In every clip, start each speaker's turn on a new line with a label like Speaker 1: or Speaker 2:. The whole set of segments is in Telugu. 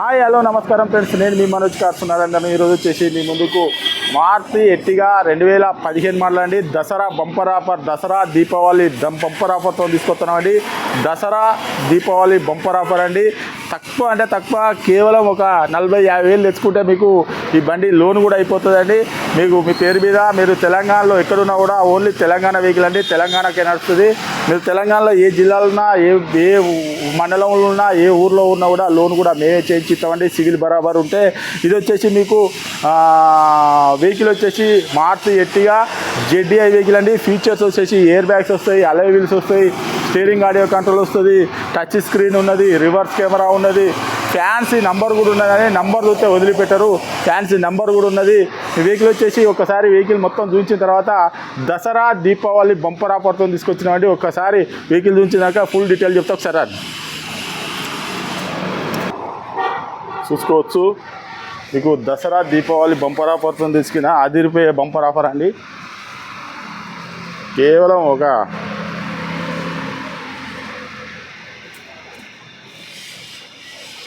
Speaker 1: హాయ్ హలో నమస్కారం ఫ్రెండ్స్. నేను మీ మనోజ్ కాస్తున్నానండి ఈరోజు వచ్చేసి మీ ముందుకు మార్చి ఎట్టిగా రెండు వేల పదిహేను మాటలండి దసరా బంపర్ ఆఫర్ దసరా దీపావళి దం బంపర్ ఆఫర్తో తీసుకొస్తున్నామండి. దసరా దీపావళి బంపర్ ఆఫర్ అండి. తక్కువ అంటే తక్కువ కేవలం ఒక నలభై యాభై వేలు తెచ్చుకుంటే మీకు ఈ బండి లోన్ కూడా అయిపోతుందండి. మీకు మీ పేరు మీద మీరు తెలంగాణలో ఎక్కడున్నా కూడా ఓన్లీ తెలంగాణ వెహికల్ అండి తెలంగాణకే నడుస్తుంది. మీరు తెలంగాణలో ఏ జిల్లాలో ఉన్నా ఏ ఏ మండలంలో ఉన్నా ఏ ఊర్లో ఉన్నా కూడా లోన్ కూడా మేమే చేయించి ఇస్తామండి సివిల్ బరాబర్ ఉంటే. ఇది వచ్చేసి మీకు వెహికల్ వచ్చేసి మారుతి ఎట్టిగా జెడ్డీఐ వెహికల్ అండి. ఫీచర్స్ వచ్చేసి ఎయిర్ బ్యాగ్స్ వస్తాయి అలై వీల్స్ వస్తాయి స్టీరింగ్ ఆడియో కంట్రోల్ వస్తుంది టచ్ స్క్రీన్ ఉన్నది రివర్స్ కెమెరా ఉన్నది. ఫ్యాన్సీ నంబర్ కూడా ఉన్నదని నంబర్ చూస్తే వదిలిపెట్టరు. ఫ్యాన్సీ నంబర్ కూడా ఉన్నది. వెహికల్ వచ్చేసి ఒకసారి వెహికల్ మొత్తం చూపించిన తర్వాత దసరా దీపావళి బంపర్ ఆఫర్తో తీసుకొచ్చినామండి. ఒక్కసారి వెహికల్ చూపించినాక ఫుల్ డీటెయిల్ చెప్తా ఒకసారి చూసుకోవచ్చు. మీకు దసరా దీపావళి బంపర్ ఆఫర్తో తీసుకున్న అదిరిపోయే బంపర్ ఆఫర్ అండి. కేవలం ఒక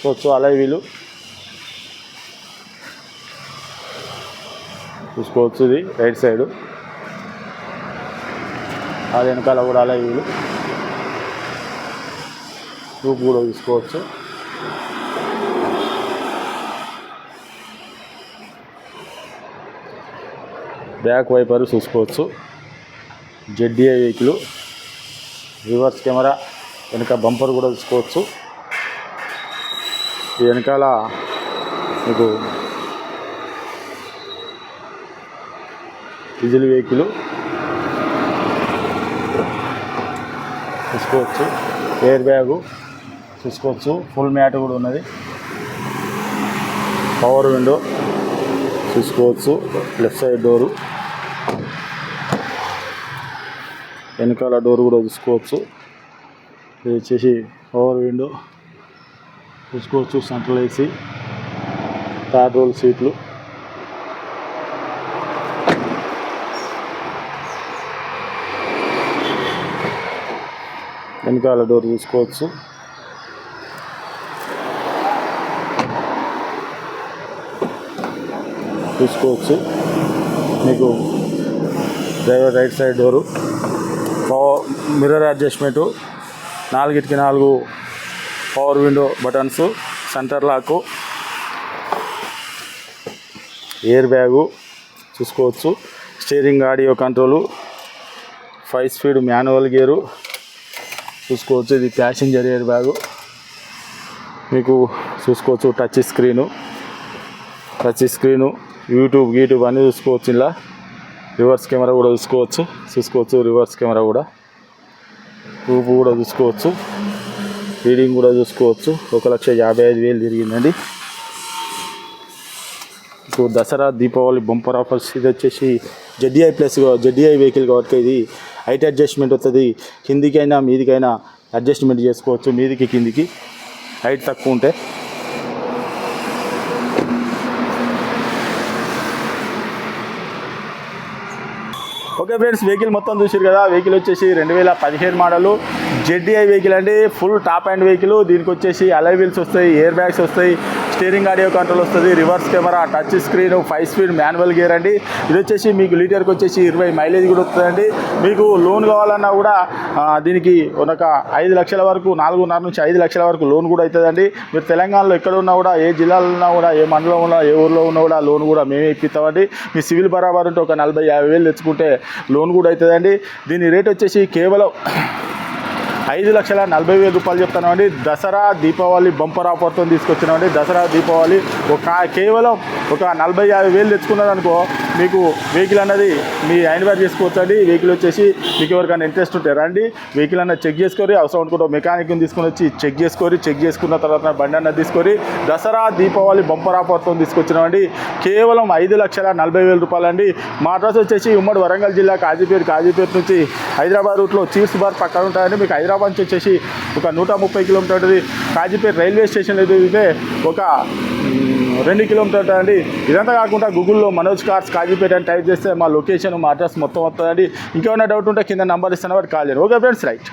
Speaker 1: చూసుకోవచ్చు అలా వీలు. చూసుకోవచ్చు ఇది రైట్ సైడ్. అది వెనకాల కూడా అలా వీలు. రూప్ కూడా చూసుకోవచ్చు బ్యాక్ వైపర్ చూసుకోవచ్చు. ZDA vehicle. Reverse camera. వెనక బంపర్ కూడా చూసుకోవచ్చు వెనకాల మీకు డీజిల్ వెహికల్ చూసుకోవచ్చు ఎయిర్ బ్యాగు చూసుకోవచ్చు ఫుల్ మ్యాట్ కూడా ఉన్నది. పవర్ విండో చూసుకోవచ్చు లెఫ్ట్ సైడ్ డోరు. వెనకాల డోర్ కూడా చూసుకోవచ్చు ఇది వచ్చేసి పవర్ విండో. చూసుకోవచ్చు సెంట్రల్ ఏసీ. థర్డ్ రోల్ సీట్లు. వెనకాల డోర్ చూసుకోవచ్చు చూసుకోవచ్చు మీకు driver right side door. Power mirror adjustment నాలుగిటికి నాలుగు power window buttons center lock air bag చూసుకోవచ్చు. Steering audio control five speed manual gear చూసుకోవచ్చు. ఇది ప్యాసింజర్ ఎయిర్ బ్యాగు. మీకు చూసుకోవచ్చు touch screen touch screen YouTube గీట్యూబ్ అన్నీ చూసుకోవచ్చు ఇలా. రివర్స్ కెమెరా కూడా చూసుకోవచ్చు. చూసుకోవచ్చు రివర్స్ కెమెరా కూడా. రూపు కూడా చూసుకోవచ్చు. రీడింగ్ కూడా చూసుకోవచ్చు. ఒక లక్ష యాభై ఐదు వేలు తిరిగిందండి. ఇప్పుడు దసరా దీపావళి బంపర్ ఆఫర్స్ ఇది వచ్చేసి జడ్డీఐ ప్లస్ జడ్డీఐ వెహికల్ కాబట్టి ఇది హైట్ అడ్జస్ట్మెంట్ వస్తుంది కిందికైనా మీదికైనా అడ్జస్ట్మెంట్ చేసుకోవచ్చు. మీదికి కిందికి హైట్ తక్కువ ఉంటే. ఓకే ఫ్రెండ్స్ వెహికల్ మొత్తం చూసారు కదా. వెహికల్ వచ్చేసి రెండు వేల పదిహేను మోడలు. జెడ్డీఐ వెహికల్ అండి. ఫుల్ టాప్ అండ్ వెహికల్ దీనికి వచ్చేసి అలై వీల్స్ వస్తాయి ఎయిర్ బ్యాగ్స్ వస్తాయి స్టీరింగ్ ఆడియో కంట్రోల్ వస్తుంది reverse camera touch screen five speed manual gear అండి. ఇది వచ్చేసి మీకు లీటర్కి వచ్చేసి ఇరవై మైలేజ్ కూడా వస్తుందండి. మీకు లోన్ కావాలన్నా కూడా దీనికి ఒక ఐదు లక్షల వరకు నాలుగున్నర నుంచి ఐదు లక్షల వరకు లోన్ కూడా అవుతుందండి. మీరు తెలంగాణలో ఎక్కడ ఉన్నా కూడా ఏ జిల్లాలో ఉన్నా కూడా ఏ మండలం ఉన్నా ఏ ఊర్లో ఉన్నా కూడా లోన్ కూడా మేమే ఇప్పిస్తామండి. మీ సివిల్ బరాబర్ ఉంటే ఒక నలభై యాభై వేలు తెచ్చుకుంటే లోన్ కూడా అవుతుందండి. దీని రేట్ వచ్చేసి కేవలం ఐదు లక్షల నలభై వేల రూపాయలు చెప్తానండి దసరా దీపావళి బంపర్ ఆఫర్తో తీసుకొచ్చినామండి దసరా దీపావళి ఒక కేవలం ఒక నలభై యాభై వేలు తెచ్చుకున్నారనుకో మీకు వెహికల్ అన్నది మీ హ్యాండ్ చేసుకోవచ్చు అండి వెహికల్ వచ్చేసి మీకు ఎవరికైనా ఇంట్రెస్ట్ ఉంటే రండి. వెహికల్ అన్నది చెక్ చేసుకొని అవసరం అనుకుంటే మెకానిక్ని తీసుకొని వచ్చి చెక్ చేసుకొని చెక్ చేసుకున్న తర్వాత బండి అన్నది తీసుకొని దసరా దీపావళి బంపర్ ఆఫర్తో తీసుకొచ్చినామండి కేవలం ఐదు లక్షల నలభై వేల రూపాయలు అండి. మా అడ్రస్ వచ్చేసి ఉమ్మడి వరంగల్ జిల్లా కాజీపేట కాజీపేట నుంచి హైదరాబాద్ రూట్లో చీర్స్ బార్ పక్కన ఉంటాయండి. మీకు హైదరాబాద్ నుంచి వచ్చేసి ఒక నూట ముప్పై కిలోమీటర్ కాజీపేట రైల్వే స్టేషన్ ఎదురైతే ఒక రెండు కిలోమీటర్ అండి ఇదంతా కాకుండా గూగుల్లో మనోజ్ కార్స్ కాజీపేట అని టైప్ చేస్తే మా లొకేషన్ మా అడ్రస్ మొత్తం వస్తుందండి. ఇంకేమైనా డౌట్ ఉంటే కింద నంబర్ ఇస్తాను వాటి కాల్ చేయండి. Okay friends right.